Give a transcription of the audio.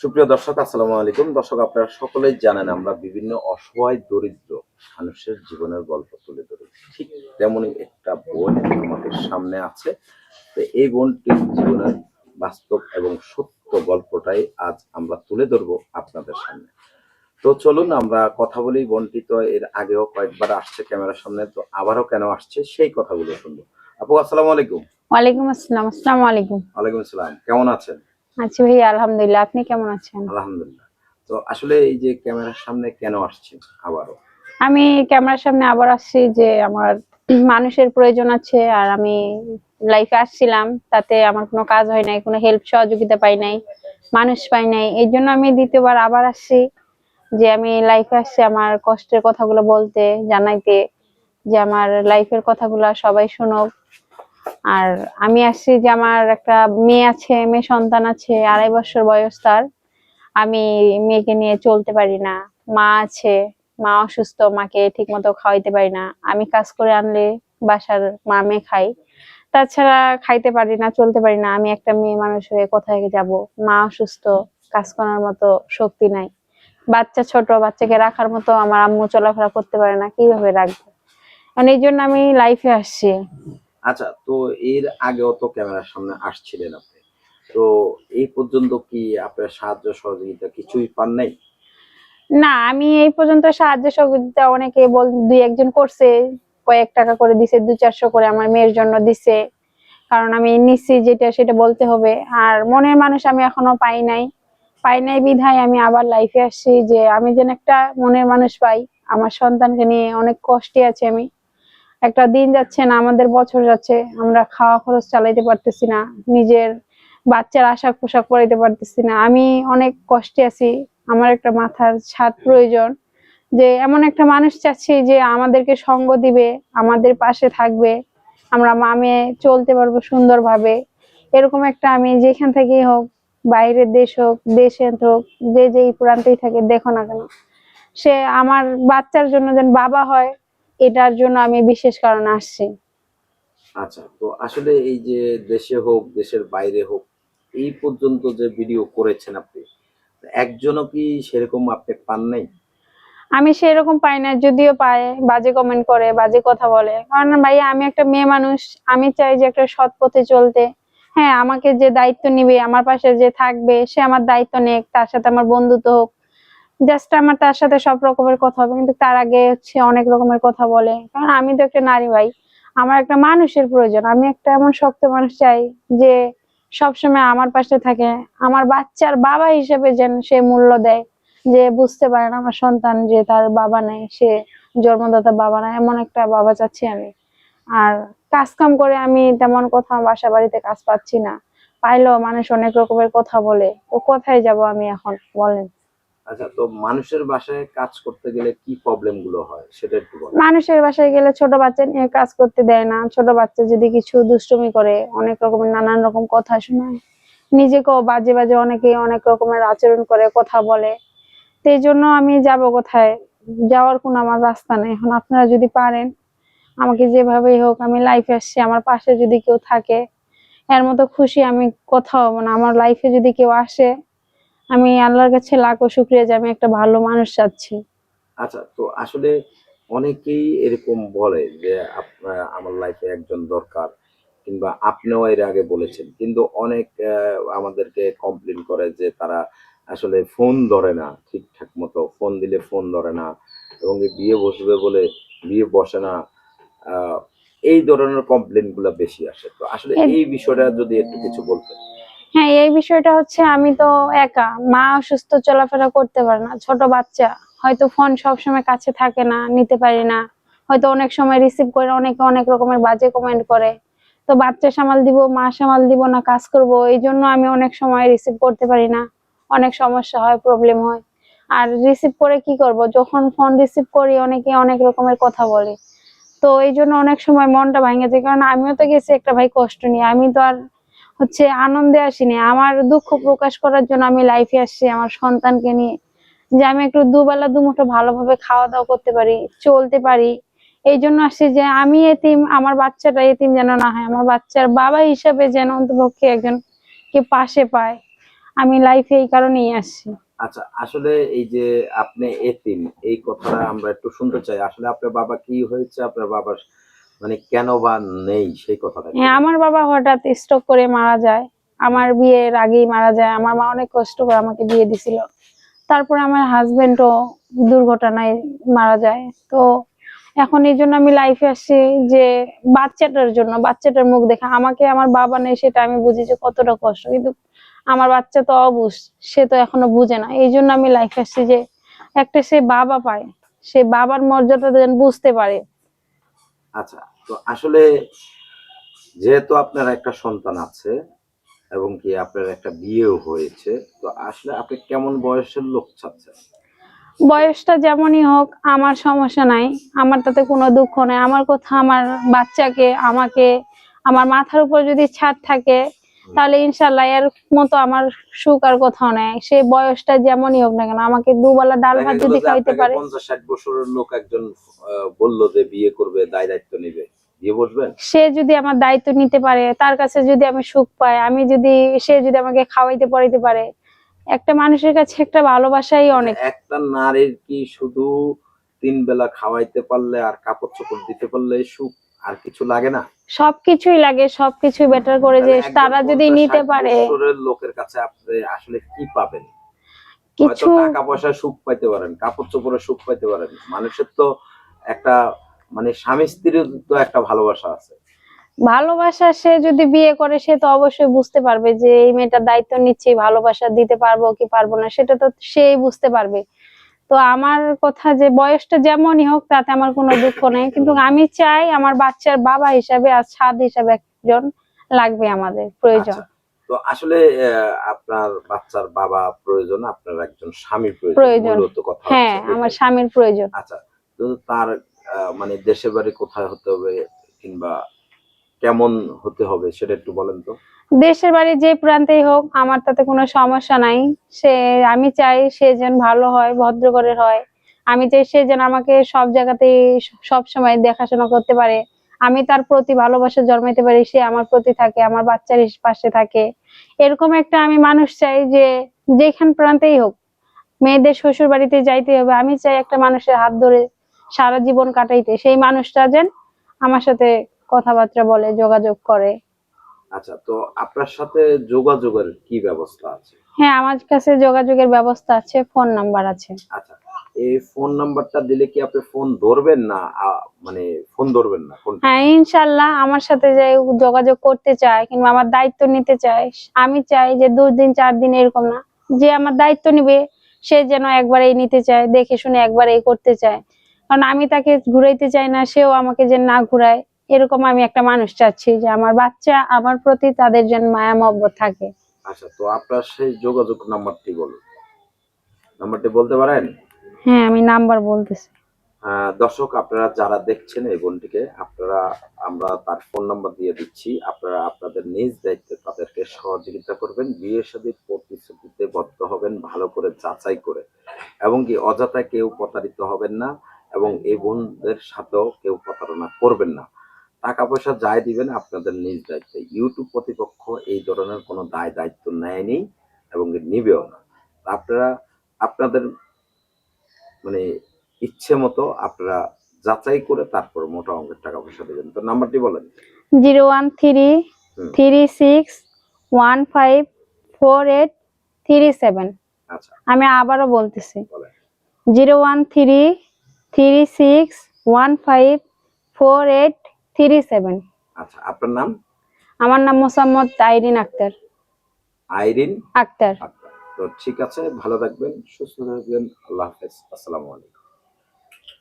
সুপ্রিয় দর্শক আসসালামু আলাইকুম। দর্শক আপনারা সকলেই জানেন আমরা বিভিন্ন অসহায় দরিদ্র মানুষের জীবনের গল্প তুলে ধরি ঠিক তেমনই একটা বোন আমাদের সামনে আছে। তো এই বোনটির জীবনের বাস্তব এবং সত্য গল্পটাই আজ আমরা তুলে ধরবো আপনাদের সামনে। তো চলুন আমরা কথা বলি বোনটি। তো এর আগেও কয়েকবার আসছে ক্যামেরার সামনে তো আবারও কেন আসছে সেই কথাগুলো শুনব। আপু আসসালামু আলাইকুম। ওয়ালাইকুম আসসালাম। আসসালামু আলাইকুম। ওয়ালাইকুম আসসালাম। কেমন আছেন? আছি ভাই আলহামদুলিল্লাহ। আপনি কেমন আছেন? আলহামদুলিল্লাহ। তো আসলে এই যে ক্যামেরার সামনে কেন আসছেন আবারও? আমি ক্যামেরার সামনে আবার আসছি যে আমার মানুষের প্রয়োজন আছে আর আমি লাইফে আসছিলাম তাতে আমার কোনো কাজ হয় নাই কোনো হেল্প সহযোগিতা পাই নাই মানুষ পাই নাই। এই জন্য আমি দ্বিতীয়বার আবার আসছি যে আমি লাইফে আসছি আমার কষ্টের কথাগুলো বলতে জানাইতে যে আমার লাইফের কথাগুলো সবাই শুনুক। আর আমি আসছি যে আমার একটা মেয়ে আছে, মেয়ে সন্তান আছে, আড়াই বছর বয়স তার। আমি মেয়েকে নিয়ে চলতে পারি না। মা আছে, মা অসুস্থ, মাকে ঠিক মতো খাওয়াইতে পারি না। আমি কাজ করে আনলে বাসার মা মেয়ে খাই। তাছাড়া খাইতে পারি না, চলতে পারি না। আমি একটা মেয়ে মানুষ হয়ে কোথায় যাব? মা অসুস্থ, কাজ করার মতো শক্তি নাই। বাচ্চা ছোট, বাচ্চাকে রাখার মতো আমার আম্মু চলাফেরা করতে পারে না, কীভাবে রাখব? কারণ এই জন্য আমি লাইফে আসছি। আচ্ছা তো এর আগেও তো ক্যামেরার সামনে আসছিলেন আপনি। তো এই পর্যন্ত কি আপনার সাহায্য সহযোগিতা কিছুই পান নাই? না, আমি এই পর্যন্ত সাহায্য সহযোগিতা অনেকে বল, দুই একজন করছে, কয়েক টাকা করে দিছে দু চারশো করে আমার মেয়ের জন্য দিছে। কারণ আমি নিচ্ছি যেটা সেটা বলতে হবে। আর মনের মানুষ আমি এখনও পাই নাই। পাই নাই বিধায় আমি আবার লাইফে আসছি যে আমি যেন একটা মনের মানুষ পাই। আমার সন্তানকে নিয়ে অনেক কষ্টে আছি আমি। একটা দিন যাচ্ছে না, আমাদের বছর যাচ্ছে, আমরা খাওয়া খরচ চালাইতে পারতেছি না, নিজের বাচ্চার আশাক পোশাক পরাইতে পারতেছি না। আমি অনেক কষ্টে আছি, আমার একটা মাথার ছাদ প্রয়োজন যে এমন একটা মানুষ চাচ্ছি যে আমাদেরকে সঙ্গ দিবে, আমাদের পাশে থাকবে, আমরা মামে চলতে পারব সুন্দরভাবে। এরকম একটা আমি যেখান থেকেই হোক, বাইরের দেশ হোক দেশে হোক, যে যেই প্রান্তেই থাকে, দেখো না কেন, সে আমার বাচ্চার জন্য যেন বাবা হয় এটার জন্য আমি বিশেষ কারণে আসছি। আচ্ছা তো আসলে এই যে দেশে হোক দেশের বাইরে হোক এই পর্যন্ত যে ভিডিও করেছেন আপনি একজনও কি সেরকম আপনি পান নাই? আমি সেরকম পাই না যদিও পায় বাজে কমেন্ট করে বাজে কথা বলে। কারণ ভাই আমি একটা মেয়ে মানুষ আমি চাই যে একটা সৎ পথে চলতে। হ্যাঁ আমাকে যে দায়িত্ব নিবে আমার পাশে যে থাকবে সে আমার দায়িত্ব নেক তার সাথে আমার বন্ধুত্ব হোক। জাস্ট আমার তার সাথে সব রকমের কথা হবে, কিন্তু তার আগে হচ্ছে অনেক রকমের কথা বলে। কারণ আমি তো একটা নারী ভাই, আমার একটা মানুষের প্রয়োজন। আমি একটা এমন শক্ত মানুষ চাই যে সবসময় আমার পাশে থাকে। আমার বাচ্চার বাবা হিসেবে যেন সে মূল্য দেয়। যে বুঝতে পারে না আমার সন্তান যে তার বাবা নেই, সে জন্মদাতা বাবা নাই, এমন একটা বাবা চাচ্ছি আমি। আর কাজ কাম করে আমি তেমন কোথাও বাসা বাড়িতে কাজ পাচ্ছি না। পাইলেও মানুষ অনেক রকমের কথা বলে। তো কোথায় যাব আমি এখন, বলেন? আচ্ছা তো মানুষের বাসায় কাজ করতে গেলে কি প্রবলেমগুলো হয়? সেটা একটু বলেন মানুষের বাসায় গেলে ছোট বাচ্চা নিয়ে কাজ করতে দেয় না। ছোট বাচ্চা যদি কিছু দুষ্টুমি করে, অনেক রকমের নানান রকম কথা শোনায়। নিজেকেও বাজে বাজে অনেকে অনেক রকমের আচরণ করে, কথা বলে। তো জন্য আমি যাব কোথায়? যাওয়ার কোনো আমার রাস্তা নেই। এখন আপনারা যদি পারেন, আমাকে যেভাবেই হোক, আমি লাইফে আসছি। আমার পাশে যদি কেউ থাকে, এর মতো খুশি আমি কোথাও মানে আমার লাইফে যদি কেউ আসে আমি আল্লাহর কাছে লাখো শুক্রিয়া যে আমি একটা ভালো মানুষ চাচ্ছি। আচ্ছা তো আসলে অনেকেই এরকম বলে যে আমার লাইফে একজন দরকার কিংবা আপনিও এর আগে বলেছেন। কিন্তু অনেক আমাদেরকে কমপ্লেন করে যে তারা আসলে ফোন ধরে না ঠিকঠাক মতো ফোন দিলে ফোন ধরে না এবং বিয়ে বসবে বলে বিয়ে বসে না আহ, এই ধরনের কমপ্লেনগুলা বেশি আসে। তো আসলে এই বিষয়টা যদি একটু কিছু বলতেন। হ্যাঁ এই বিষয়টা হচ্ছে আমি তো একা। মা অসুস্থ, চলাফেরা করতে পারে না। ছোট বাচ্চা, হয়তো ফোন সবসময় কাছে থাকে না, নিতে পারি না। হয়তো অনেক সময় রিসিভ করে, অনেকে অনেক রকমের বাজে কমেন্ট করে। তো বাচ্চা সামাল দিব, মা সামাল দিব না, কাজ করব, এই জন্য আমি অনেক সময় রিসিভ করতে পারি না। অনেক সমস্যা হয় প্রবলেম হয়। আর রিসিভ করে কি করব? যখন ফোন রিসিভ করি, অনেকে অনেক রকমের কথা বলে। তো এই জন্য অনেক সময় মনটা ভেঙে যায়। কারণ আমিও তো গেছি, একটা ভাই কষ্ট নিয়ে। আমি তো আর হচ্ছে আনন্দে আসিনি। আমার দুঃখ প্রকাশ করার জন্য আমি লাইফে আসছি আমার সন্তানকে নিয়ে। যে আমি একটু দুবেলা, দুমুঠো ভালোভাবে খাওয়া দাওয়া করতে পারি, চলতে পারি। এই জন্য আসছি যে আমি এতিম, আমার বাচ্চাটা এতিম যেন না হয়। আমার বাচ্চার বাবা হিসাবে যেন অন্তপক্ষে একজন কে পাশে পায়। আমি লাইফে এই কারণেই আসছি। আচ্ছা আসলে এই যে আপনি এতিম, এই কথাটা আমরা একটু শুনতে চাই। আসলে আপনার বাবা কি হয়েছে? আপনার বাবার মানে কেন বা নেই সেই কথাটা হ্যাঁ আমার বাবা হঠাৎ স্ট্রোক করে মারা যায়। আমার বিয়ের আগেই মারা যায়। আমার মা অনেক কষ্ট করে আমাকে বিয়ে দিছিল। তারপরে আমার হাজবেন্ডও দুর্ঘটনায় মারা যায়। তো এখন এই জন্য আমি লাইফে আসছি যে বাচ্চাটার জন্য বাচ্চাটার মুখ দেখে। আমাকে আমার বাবা নেই সেটা আমি বুঝি যে কতটা কষ্ট। কিন্তু আমার বাচ্চা তো অবুঝ সে তো এখনও বুঝে না। এই জন্য আমি লাইফে আসছি যে একটা সে বাবা পায়। সে বাবার মর্যাদা যেন বুঝতে পারে। আচ্ছা তো আসলে যেহেতু আপনার একটা সন্তান আছে এবং কি আপনার একটা বিয়েও হয়েছে তো আসলে আপনি কেমন বয়সের লোক চাচ্ছেন? বয়সটা যেমনই হোক আমার সমস্যা নাই। আমার তাতে কোনো দুঃখ নাই। আমার কথা আমার বাচ্চাকে আমাকে আমার মাথার উপর যদি ছাদ থাকে তাহলে ইনশাল্লাহ এর মতো আমার সুখ আর কোথাও নেই। সে বয়সটা যেমনই হোক না কেন আমাকে দুবেলা ডাল ভাত যদি খাইতে পারে। পঞ্চাশ ষাট বছরের লোক একজন বলল যে বিয়ে করবে দায় দায়িত্ব নেবে। বিয়ে বসবেন? সে যদি আমার দায়িত্ব নিতে পারে তার কাছে যদি আমি সুখ পাই আমি যদি সে যদি আমাকে খাওয়াইতে পড়াইতে পারে একটা মানুষের কাছে একটা ভালোবাসাই অনেক। একটা নারীর কি শুধু তিন বেলা খাওয়াইতে পারলে আর কাপড় চোপড় দিতে পারলে সুখ আর কিছু লাগে না? সবকিছুই লাগে সবকিছুই বেটার করে যে তারা যদি নিতে পারে। লোকের কাছে আপনি আসলে কি পাবেন? কিছু টাকা পয়সা সুখ পাইতে পারেন কাপড় চোপড়ে সুখ পাইতে পারেন। মানুষের তো একটা মানে স্বামী স্ত্রীর তো একটা ভালোবাসা আছে। ভালোবাসা সে যদি বিয়ে করে সে তো অবশ্যই বুঝতে পারবে যে এই মেয়েটার দায়িত্ব নিচ্ছি ভালোবাসা দিতে পারব কি পারব না সেটা তো সেই বুঝতে পারবে। তো আমার কথা যে বয়সটা যেমনই হোক তাতে আমার কোনো দুঃখ নেই। কিন্তু আমি চাই আমার বাচ্চার বাবা হিসাবে আর ছাদ হিসাবে একজন লাগবে আমাদের প্রয়োজন। আচ্ছা, তো আসলে আপনার বাচ্চার বাবা প্রয়োজন আপনার একজন স্বামী প্রয়োজন হ্যাঁ আমার স্বামীর প্রয়োজন। আচ্ছা তো তার মানে দেশের বাড়ি কোথায় হতে হবে কিংবা কেমন হতে হবে সেটা একটু বলেন তো। দেশের বাড়ি যে প্রান্তেই হোক, আমার তাতে কোনো সমস্যা নাই। সে, আমি চাই সে যেন ভালো হয়, ভদ্র করে হয়। আমি চাই সে যেন আমাকে সব জায়গাতেই সব সময় দেখাশোনা করতে পারে। আমি তার প্রতি ভালোবাসা জন্মাইতে পারি, সে আমার প্রতি থাকে, আমার বাচ্চার পাশে থাকে। এরকম একটা আমি মানুষ চাই যে যেখান প্রান্তেই হোক, মেয়েদের শ্বশুর বাড়িতে যাইতে হবে। আমি চাই একটা মানুষের হাত ধরে সারা জীবন কাটাইতে। সেই মানুষটা যেন আমার সাথে কথাবার্তা বলে যোগাযোগ করে। আচ্ছা তো আপনার সাথে যোগাযোগের কি ব্যবস্থা আছে? হ্যাঁ আমার কাছে যোগাযোগের ব্যবস্থা আছে ফোন নাম্বার আছে। আচ্ছা এই ফোন নাম্বারটা দিলে কি আপনি ফোন ধরবেন না? মানে ফোন ধরবেন না? ফোন হ্যাঁ ইনশাল্লাহ আমার সাথে যে যোগাযোগ করতে চায় কিংবা আমার দায়িত্ব নিতে চায় আমি চাই যে দুদিন চার দিন এরকম না। যে আমার দায়িত্ব নিবে সে যেন একবার এই নিতে চায় দেখে শুনে একবার এই করতে চায়। কারণ আমি তাকে ঘুরাইতে চাই না সেও আমাকে যে না ঘুরায় এরকম আমি একটা মানুষ চাচ্ছি যে আমার বাচ্চা আমার প্রতি তাদের যেন মায়া মহব্বত থাকে। আচ্ছা তো আপনার সেই যোগাযোগ নাম্বারটি বলুন। নাম্বারটি বলতে পারেন? হ্যাঁ আমি নাম্বার বলতেছি। দর্শক আপনারা যারা দেখছেন এই বোনটিকে আপনারা আমরা তার ফোন নাম্বার দিয়ে দিচ্ছি। আপনারা আপনাদের নিজ দায়িত্বে তাদেরকে সহযোগিতা করবেন বিয়ে সাদীর প্রতিশ্রুতিতে বদ্ধ হবেন ভালো করে যাচাই করে। এবং কি অযথা কেউ প্রতারিত হবেন না। এবং এই বোনদের সাথেও কেউ প্রতারণা করবেন না। টাকা পয়সা যাই দিবেন আপনাদের নিজ দায়িত্বে। ইউটিউব কর্তৃপক্ষ এই ধরনের কোনো দায় দায়িত্ব নেয়নি এবং নিবেও না। আপনারা আপনাদের মানে ইচ্ছে মতো আপনারা যাচাই করে তারপর মোটা অঙ্কের টাকা পয়সা দেবেন। তো নাম্বারটি বলেন। Zero one three three six one five four eight three seven. আচ্ছা। আমি আবারও বলতেছি। Zero one three three six one five four eight three seven আচ্ছা আপনার নাম? আমার নাম মোসাম্মদ আইরিন আক্তার। আইরিন আক্তার। তো ঠিক আছে ভালো থাকবেন সুস্থ থাকবেন আল্লাহ হাফেজ আসসালামু আলাইকুম।